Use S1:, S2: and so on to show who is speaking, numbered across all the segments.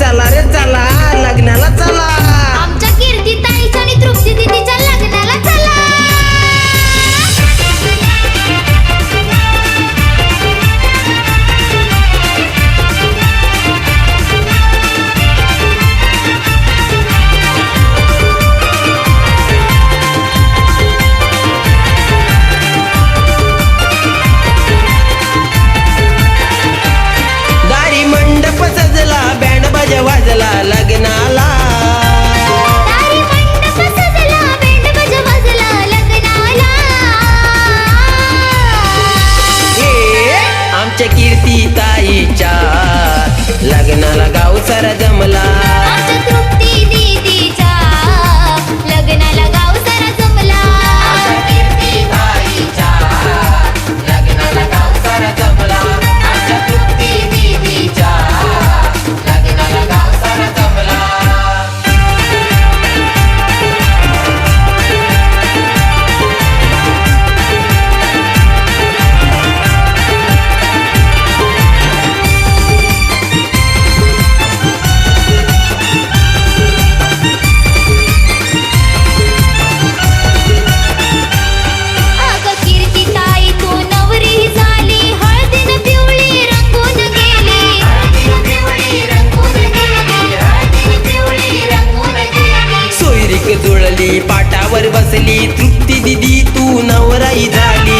S1: चला रे चला. लग्नाला जुळली पाटावर बसली तृप्ती दिदी तू नवराई झाली.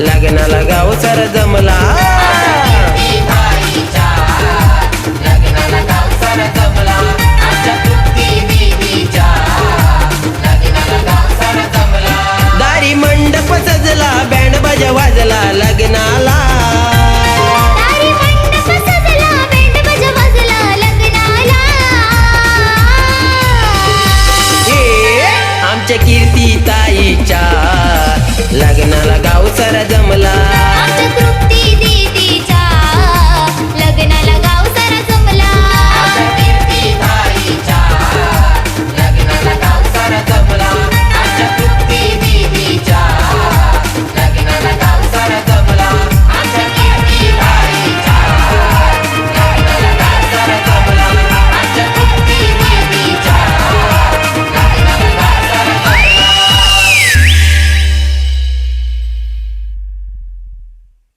S2: लग्नाला
S1: लागा सर जमला